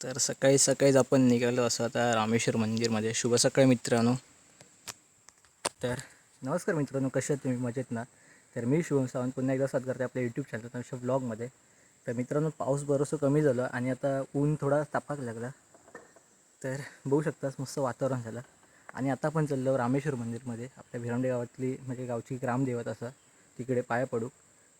तर सकाळी सकाळीच आपण निघालो असं आता रामेश्वर मंदिरमध्ये. शुभ सकाळी मित्रांनो. तर नमस्कार मित्रांनो कसे तुम्ही? मजेत ना? तर मी शुभम सावंत पुन्हा एकदा साथ करते आपल्या यूट्यूब चॅनल अशा ब्लॉगमध्ये तर मित्रांनो पाऊस बरंचसं कमी झालं आणि आता ऊन थोडा तापाक लागला. तर बघू शकतास मस्त वातावरण झालं. आणि आता आपण चाललो रामेश्वर मंदिरमध्ये आपल्या भिरंडे गावातली म्हणजे गावची ग्रामदेवत असं तिकडे पाया पडू.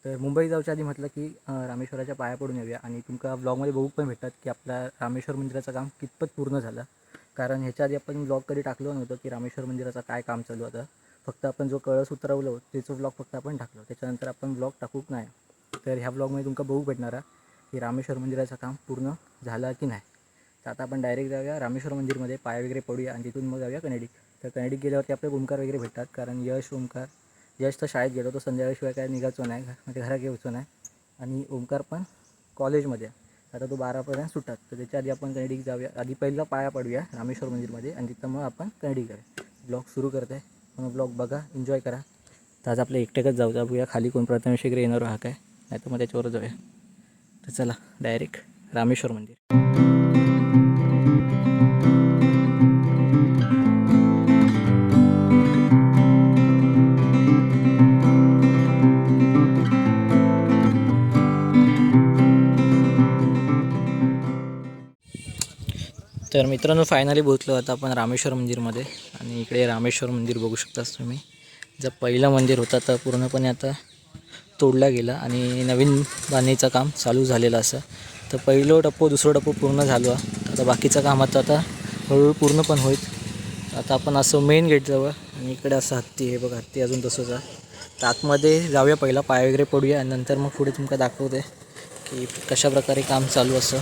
तर मुंबई जाऊच्या आधी म्हटलं की रामेश्वराच्या पाया पडून येऊया आणि तुमका ब्लॉगमध्ये बघू पण भेटतात की आपला रामेश्वर मंदिराचं काम कितपत पूर्ण झालं. कारण ह्याच्या आधी आपण ब्लॉग कधी टाकलो नव्हतं की रामेश्वर मंदिराचं काय काम चालू होतं. फक्त आपण जो कळस उतरवलं त्याचं ब्लॉग फक्त आपण टाकलो. त्याच्यानंतर आपण ब्लॉग टाकूक नाही? तर ह्या ब्लॉगमध्ये तुमका बघू भेटणार आहे की रामेश्वर मंदिराचं काम पूर्ण झालं की नाही. तर आता आपण डायरेक्ट जाऊया रामेश्वर मंदिरमध्ये पाय वगैरे पडूया आणि तिथून मग जाऊया कनेडिक तर कनेडिक गेल्यावरती आपले ओंकार वगैरे भेटतात. कारण यश ओंकार यश तर शाळेत गेलो तो संध्याकाळशिवाय काय निघायचो नाही. म्हणजे घरात यायचो नाही. आणि ओंकार पण कॉलेजमध्ये. आता तो बारापर्यंत सुटतात. तर त्याच्या आधी आपण कनेडिक जाऊया. आधी पहिला पाया पडूया रामेश्वर मंदिरमध्ये आणि तिथं मग आपण कनेडिक जाऊया. ब्लॉग सुरू करत आहे म्हणून ब्लॉग बघा. एन्जॉय करा. तर आज आपलं एकट्याकच जाऊ जाऊया. खाली कोण प्रथमेश वगैरे येणार हा काय? नाही तर मग त्याच्यावर जाऊया. तर चला डायरेक्ट रामेश्वर मंदिर. तर मित्रांनो फायनली पोहोचलो आता आपण रामेश्वर मंदिरमध्ये. आणि इकडे रामेश्वर मंदिर बघू शकताच तुम्ही. जर पहिलं मंदिर होता तर पूर्णपणे आता तोडला गेला आणि नवीन बांधणीचं काम चालू झालेलं असं. तर पहिलं टप्पो दुसरं टप्पो पूर्ण झालो. आता बाकीचं काम आता आता हळूहळू पूर्ण पण होईल. आता आपण असं मेन गेटजवळ आणि इकडे असं हत्ती आहे बघा हत्ती अजून तसंच आहे. तर आतमध्ये जाऊया पहिला पाय वगैरे पडूया आणि नंतर मग पुढे तुमका दाखवते की कशा प्रकारे काम चालू असं.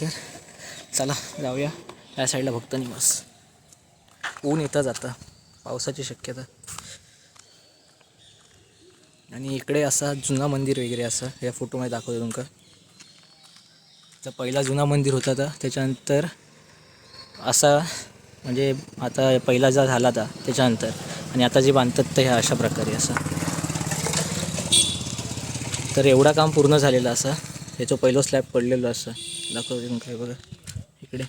तर चला जाऊया. या साईडला भक्त निवास. ऊन येतं जातं. पावसाची शक्यता. आणि इकडे असा जुना मंदिर वगैरे असं या फोटोमध्ये दाखवतो तुमका. तर पहिला जुना मंदिर होता तर त्याच्यानंतर असा म्हणजे आता पहिला जा झाला होता त्याच्यानंतर. आणि आता जे बांधतात तर ह्या अशा प्रकारे असं. तर एवढा काम पूर्ण झालेलं असं. याचं पहिलं स्लॅब पडलेलं असं. दाखवतो तुमका हे बघा. इकडे.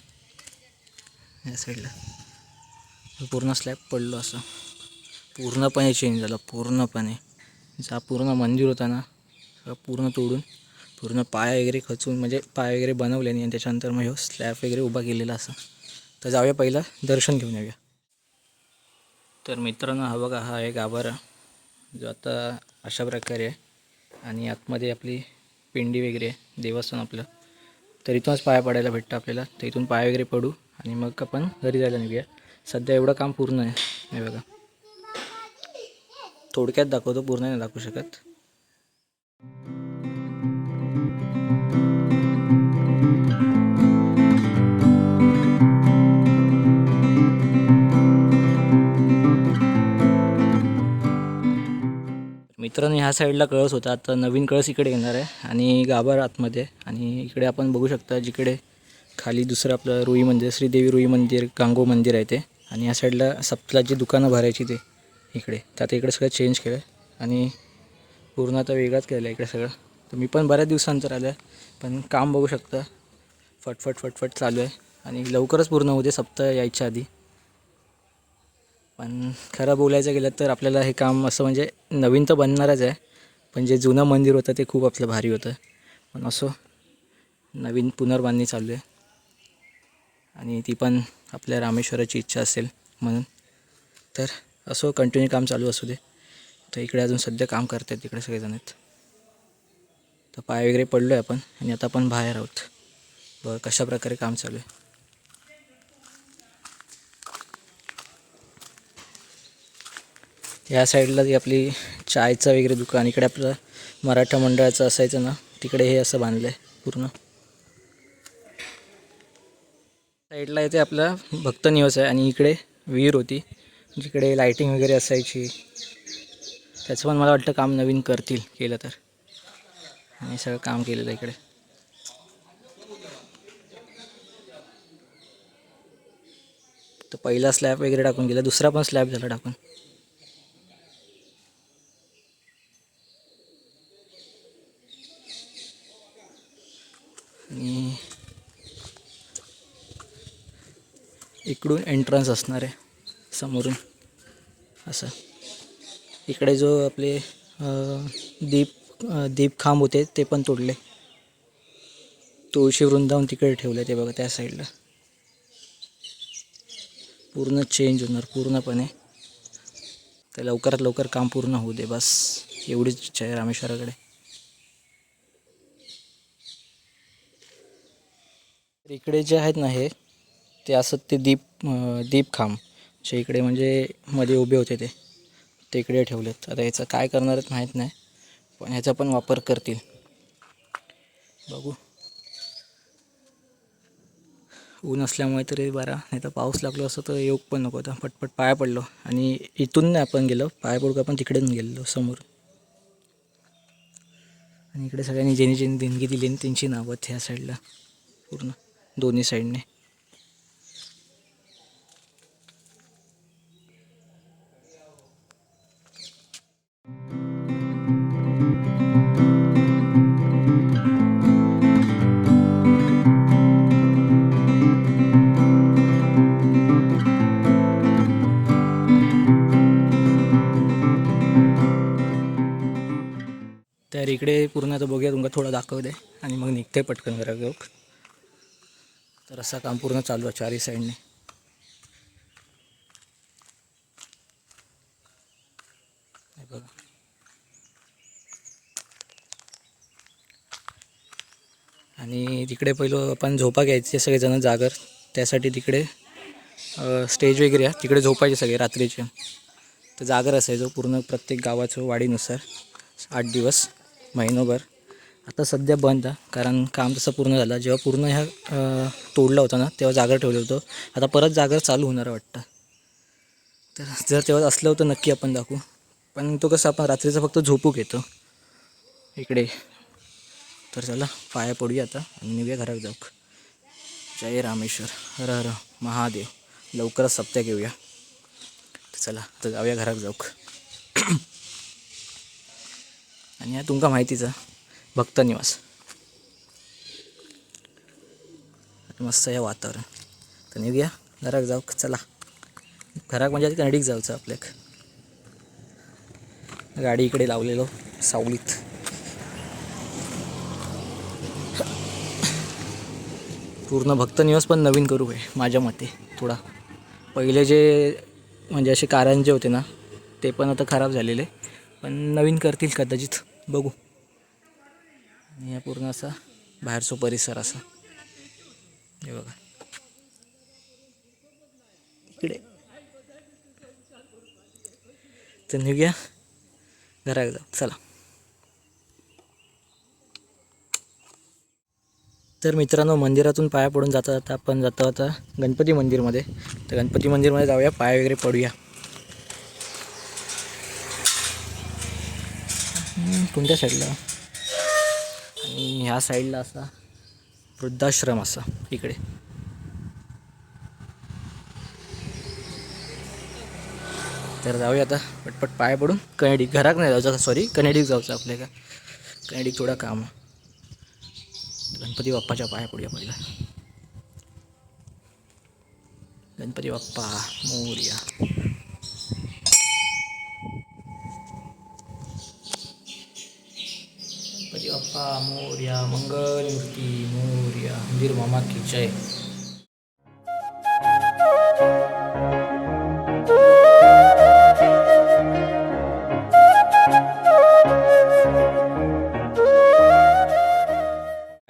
या साईडला पूर्ण स्लॅब पडलो असं. पूर्णपणे चेंज झालं पूर्णपणे. जा पूर्ण मंदिर होता ना सगळं पूर्ण तोडून पूर्ण पाय वगैरे खचून म्हणजे पाय वगैरे बनवले आणि त्याच्यानंतर मग ह्यो स्लॅब वगैरे उभा केलेला असं. तर जाऊया पहिला दर्शन घेऊन येऊया. तर मित्रांनो हा बघा हा एक आभारा. जो आता अशा प्रकारे आहे. आणि आतमध्ये आपली पिंडी वगैरे आहे देवस्थान आपलं. तर इथूनच पाया पडायला भेटतं आपल्याला. तर इथून पाय वगैरे पडू आणि मग आपण घरी जायला निघूया. सध्या एवढं काम पूर्ण आहे. हे बघा. थोडक्यात दाखवतो पूर्ण नाही दाखवू शकत. मित्रांनो ह्या साईडला कळस होता. आता नवीन कळस इकडे येणार आहे आणि गाभार आतमध्ये. आणि इकडे आपण बघू शकता जिकडे खाली दुसरं आपलं रुई मंदिर श्रीदेवी रुई मंदिर गांगो मंदिर आहे ते. आणि या साईडला सप्तलाची दुकानं भरायची ते इकडे. तर आता इकडे सगळं चेंज केलं आहे आणि पूर्ण आता वेगळाच केलं आहे इकडे सगळं. तर मी पण बऱ्याच दिवसानंतर आलं आहे पण काम बघू शकता. फटफट फटफट चालू आहे. आणि लवकरच पूर्ण होते सप्ताह यायच्या आधी. पण खरं बोलायचं गेलं तर आपल्याला हे काम असं म्हणजे नवीन तर बनणारच आहे. पण जे जुनं मंदिर होतं ते खूप आपलं भारी होतं. पण असो नवीन पुनर्बांधणी चालू आहे. आणि ती पण आपल्या रामेश्वराची इच्छा असेल म्हणून. तर असो कंटिन्यू काम चालू असू दे. तर इकडे अजून सध्या काम करतात तिकडे सगळेजण आहेत. तर पाय वगैरे पडलो आहे आपण आणि आता आपण बाहेर आहोत. बरं कशा प्रकारे काम चालू आहे. या साईडला ती आपली चायचं वगैरे दुकान इकडे आपलं मराठा मंडळाचं असायचं ना तिकडे हे असं बांधलं आहे पूर्ण. साईडला येते आपला भक्त निवास आहे आणि इकडे विहीर होती जिकडे लाईटिंग वगैरे असायची. त्याचं पण मला वाटतं काम नवीन करतील केलं तर. आणि सगळं काम केलेलं आहे इकडे. तर पहिला स्लॅब वगैरे टाकून गेला दुसरा पण स्लॅब झाला टाकून. आणि इकडून एंट्रन्स असणार आहे समोरून. असं. इकडे जो आपले दीप दीप खांब होते ते पण तोडले. तुळशी वृंदावन तिकडे ठेवले ते बघा त्या साईडला पूर्ण चेंज होणार पूर्णपणे. तर लवकरात लवकर काम पूर्ण होऊ दे बस. एवढीच इच्छा आहे रामेश्वराकडे. तर इकडे जे आहेत ना हे ते असत ते दीप दीपखांब दीप खांब जे इकडे म्हणजे मध्ये उभे होते ते ते इकडे ठेवलेत. आता याचं काय करणार आहेत माहीत नाही पण ह्याचा पण वापर करतील. बघू. ऊन असल्यामुळे तरी बरा नाही तर पाऊस लागलो असं तर योग पण नको होता पटपट पाय पडलो. आणि इथून नाही आपण गेलो पाय पडू आपण तिकडेच गेलेलो समोर. आणि इकडे सगळ्यांनी ज्यांनी ज्यांनी देणगी दिली त्यांची नावं ह्या साईडला पूर्ण. दोन्ही साईडने. तर इकडे पूर्ण आता बघूया तुमका थोडं दाखवते. आणि मग निघते पटकन घरा घेऊ तर असं काम पूर्ण चालू आहे चारही साईडने बघा. आणि तिकडे पहिलं आपण झोपा घ्यायचे सगळेजण जागर. त्यासाठी तिकडे स्टेज वगैरे आहे. तिकडे झोपायचे सगळे रात्रीचे. तर जागर असायचो पूर्ण प्रत्येक गावाचं वाडीनुसार. आठ दिवस महिनोभर. आता सध्या बंद आहे कारण काम तसं पूर्ण झालं. जेव्हा पूर्ण ह्या तोडला होता ना तेव्हा जागर ठेवलं होतं. आता परत जागर चालू होणार वाटतं. तर जर तेव्हा असलं होतं नक्की आपण दाखवू. पण तो कसं आपण रात्रीचं फक्त झोपू घेतो. इकडे. तर चला पाया पडूया आता आणि निघूया घरात जाऊ जय रामेश्वर. हर हर महादेव. लवकरच सप्त्या घेऊया तर चला तर जाऊया घरात जाऊ आणि ह्या तुमका माहितीच. आहे भक्त निवास मस्त आहे वातावरण. तर निघूया. घराक जाऊ. चला. घराक म्हणजे आधी कनडीक जायचं आपल्याक गाडी इकडे लावलेलो सावलीत. पूर्ण भक्त निवास पण नवीन करू आहे माझ्या मते. थोडा. पहिले जे म्हणजे असे कारंजे होते ना ते पण आता खराब झालेले पण नवीन करतील कदाचित. बघू. आणि हा पूर्ण असा बाहेरचा परिसर असा. हे बघा. इकडे. तर निघूया. घरा जाऊ. चला. तर मित्रांनो मंदिरातून पाया पडून जाता जाता आपण जातो आता गणपती मंदिरमध्ये. तर गणपती मंदिरमध्ये जाऊया. पाया वगैरे पडूया. कोणत्या साईडला आणि ह्या साईडला असा वृद्धाश्रम असा इकडे. तर जाऊया आता पटपट पाय पडून. कनेडिक घराक नाही जायचं सॉरी कनेडिक जाऊचं आपल्या का कनेडिक थोडा काम. गणपती बाप्पाच्या पाया पडूया पहिला. गणपती बाप्पा मोर्या. गणपती मोर्या मंगलमूर्ती मोर्या मंदिर मामा की जय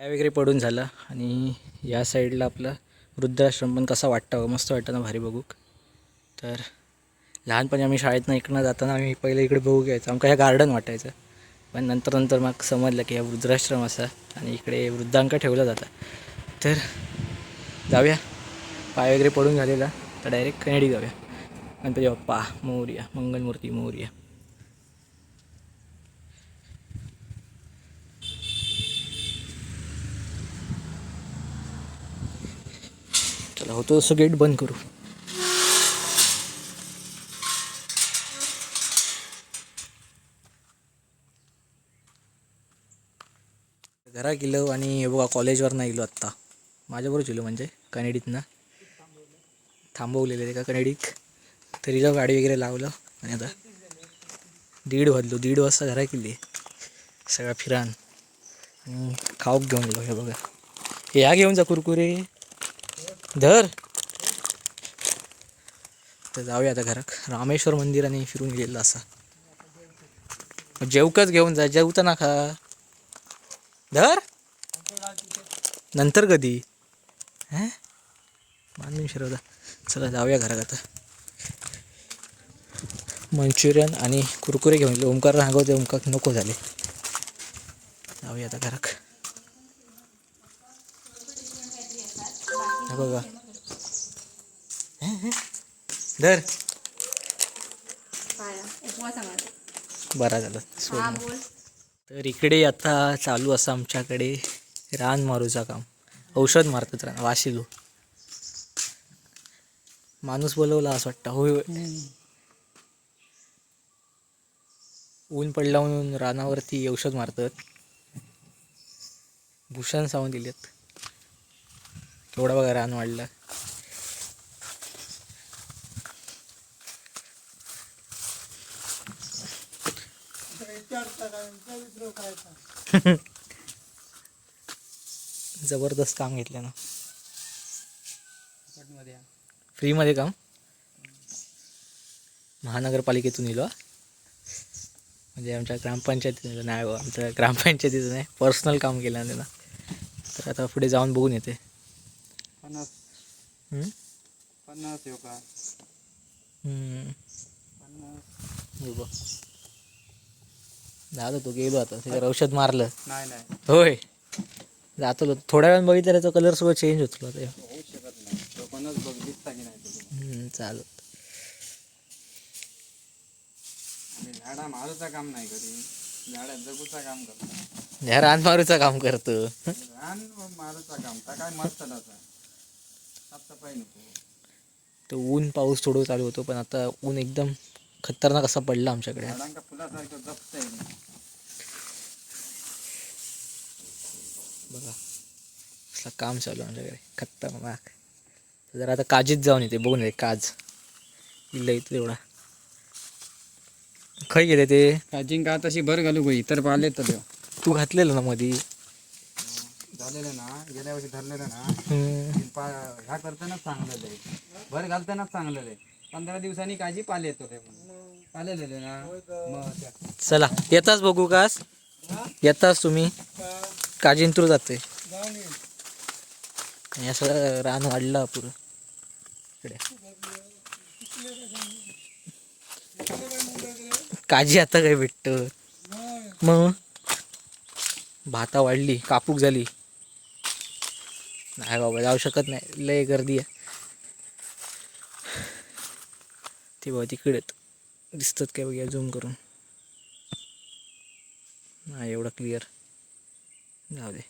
वगैरे पडून झाला आणि या साईडला आपला वृद्धाश्रम पण कसा वाटतं मस्त वाटतं ना भारी बघूक. तर लहानपणी आम्ही शाळेतनं इकडनं जाताना आम्ही पहिले इकडे बघू घ्यायचं. आमका हे गार्डन वाटायचं. पण नंतर नंतर मग समजलं की हा वृद्धाश्रम असा आणि इकडे वृद्धांक ठेवला जाता. तर जाऊया. पाय वगैरे पडून झालेला. तर डायरेक्ट कनेडी जाऊया. गणपती बाप्पा मोर्या मंगलमूर्ती मोर्या. चला होतो तसं गेट बंद करू. घरा गेलो आणि हे बघा कॉलेजवर नाही गेलो आत्ता. माझ्याबरोबर गेलो म्हणजे कनेडीतनं थांबवलेले का कनेडीत तरी जाऊ गाडी वगैरे लावलं आणि आता दीड वाजलो. दीड वाजता घरा केली सगळा फिरान आणि खाऊक घेऊन गेलो हे बघा. ह्या या घेऊन जा कुरकुरे. धर. तर जाऊया आता घरात. रामेश्वर मंदिराने फिरून गेलेलं असा. जेवकच घेऊन जा. जेवता ना खा धर. नंतर कधी? हे? शिरवता चला जाऊया घरात आता. मंचुरियन आणि कुरकुरे घेऊन गेले. ओमकार सांगवते ओमकार नको झाले. जाऊया आता घरात. हे बघा. धर. बरा झालं. तर इकडे आता चालू असं आमच्याकडे रान मारूचा काम. औषध मारतात रान वाशिलो माणूस बोलवला असं वाटतं. होय होय. ऊन पडला म्हणून रानावरती औषध मारतात. भूषण सावून दिलेत. केवढा बघा रान वाढलं. जबरदस्त काम घेतलं ना. फ्रीमध्ये काम? महानगरपालिकेतून येलो. म्हणजे आमच्या ग्रामपंचायतीचं नाही आमच्या ग्रामपंचायतीचं नाही पर्सनल काम केलं ना. त्यानं तर आता पुढे जाऊन बघून येते. पन्नास? पन्नास झालं तो गेलो आता. त्याच्यावर औषध मारलं. नाही नाही. होय. जातो. थोड्या वेळानं बघितलं त्याचा कलर सगळं चेंज होतो आता. होऊ शकत नाही. तो पन्नास बघ दिसता की नाही तो हम्म, चालत मी झाडा मारूचा काम नाही कधी जगूचा काम करतो. ह्या रान मारूचं काम करतो. रान मारूचा काम. तर काय मस्त साफसफाई नको तो. ऊन पाऊस थोडं चालू होतो पण आता ऊन एकदम खतरनाक असा पडला आमच्याकडे. झाडांका फुलासारखं जपता येईल बघा. असलं काम चालू आहे आमच्याकडे. खतरनाक. तर जरा आता काजीत जाऊन येते बघून येते काज. इल्ल इथं एवढा. खय गेले ते? काजिंग का तशी भर घालू गई तर पाले तर. तू घातलेलं ना मधी? झालेलं ना गेल्या वर्षी धरलेलं ना. पा ह्या करतानाच चांगलं आहे भर घालतानाच चांगलं आहे पंधरा दिवसांनी काजी पाले येतो रे म्हणून. पालेलेले ना. मग त्या चला येताच बघू कास येताच तुम्ही. काजिंतूर जाते आणि असं रान वाढलं पुरं. इकडे. काजी आता काय भेटत? मग? भाता वाढली कापूक झाली. नाही बाबा जाऊ शकत नाही. लय गर्दी आहे. ते बाबा तिकडे दिसतात काय बघूया झूम करून. नाही एवढं क्लिअर जाऊ दे.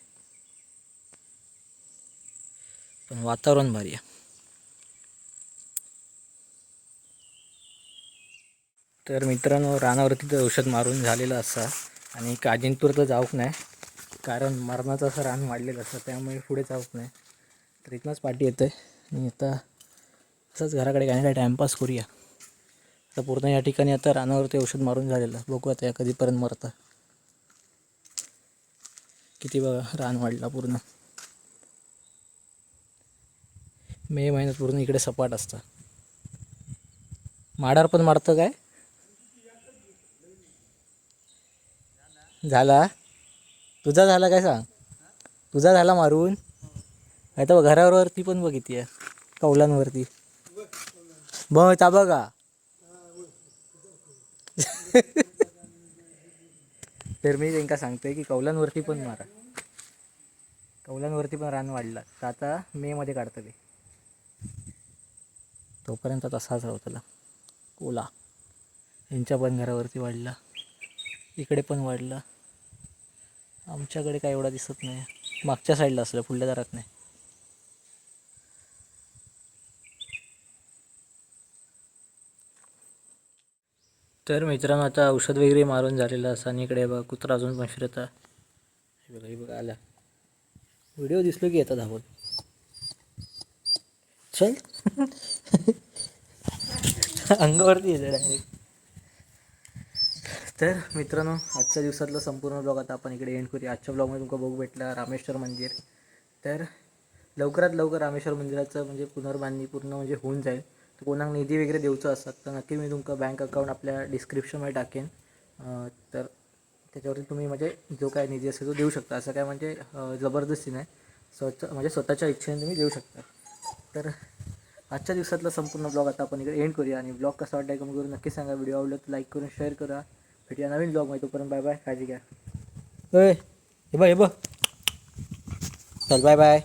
पण वातावरण भारी आहे. तर मित्रांनो रानावरती तर औषध मारून झालेलं असा आणि काजिंतूर तर जाऊक नाही. कारण मरणाचं असं रान वाढलेलं असतं त्यामुळे पुढे जाऊक नाही. तर इथनंच पाठी येतं आणि आता असंच घराकडे काही काही टाईमपास करूया. आता पूर्ण या ठिकाणी आता रानावरती औषध मारून झालेलं. बघू आता या कधीपर्यंत मरतं. किती बघा रान वाढला पूर्ण. मे महिन्यात पूर्ण इकडे सपाट असतं. माडार पण मारतं काय? झाला? तुझा झाला काय सांग? तुझा झाला मारून? आता बघ घरावरती पण बघितली कौलांवरती. बघ ता बघा. तर मी त्यांना सांगतोय की कौलांवरती पण मारा. कौलांवरती पण रान वाढला. तर आता मेमध्ये काढतले तोपर्यंत तसाच राहतला ओला यांच्या पण घरावरती वाढला. इकडे पण वाढला. आमच्याकडे काय एवढा दिसत नाही. मागच्या साईडला असलं पुढल्या दारात नाही. तर मित्रांनो आता औषध वगैरे मारून झालेलं असं आणि इकडे बघा कुत्रा अजून पण फिरत हे बघा हे बघा आला. व्हिडिओ दिसलो की येतात धावत चल. अंगावरती येतं डायरेक्ट तर मित्रांनो आजच्या दिवसातलं संपूर्ण ब्लॉग आता आपण इकडे एंड करूया. आजच्या ब्लॉगमध्ये तुमका बघू भेटला रामेश्वर मंदिर. तर लवकरात लवकर रामेश्वर मंदिराचं म्हणजे पुनर्बांधणी पूर्ण म्हणजे होऊन जाईल. कोणाक निधी वगैरे देऊचं असतात तर नक्की मी तुमका बँक अकाउंट आपल्या डिस्क्रिप्शनमध्ये टाकेन. तर त्याच्यावरती तुम्ही म्हणजे जो काय निधी असेल तो देऊ शकता. असं काय म्हणजे जबरदस्ती नाही. स्वतः म्हणजे स्वतःच्या इच्छेने तुम्ही देऊ शकता. तर आजच्या दिवसातला संपूर्ण ब्लॉग आता आपण इकडे एंड करूया. आणि ब्लॉग कसा वाटला कमी करून नक्की सांगा. व्हिडिओ आवडला तर लाईक करून शेअर करा. भेटूया नवीन ब्लॉगमध्ये तोपर्यंत बाय बाय काळजी घ्या. होय हे बघ हे बघ. चल बाय बाय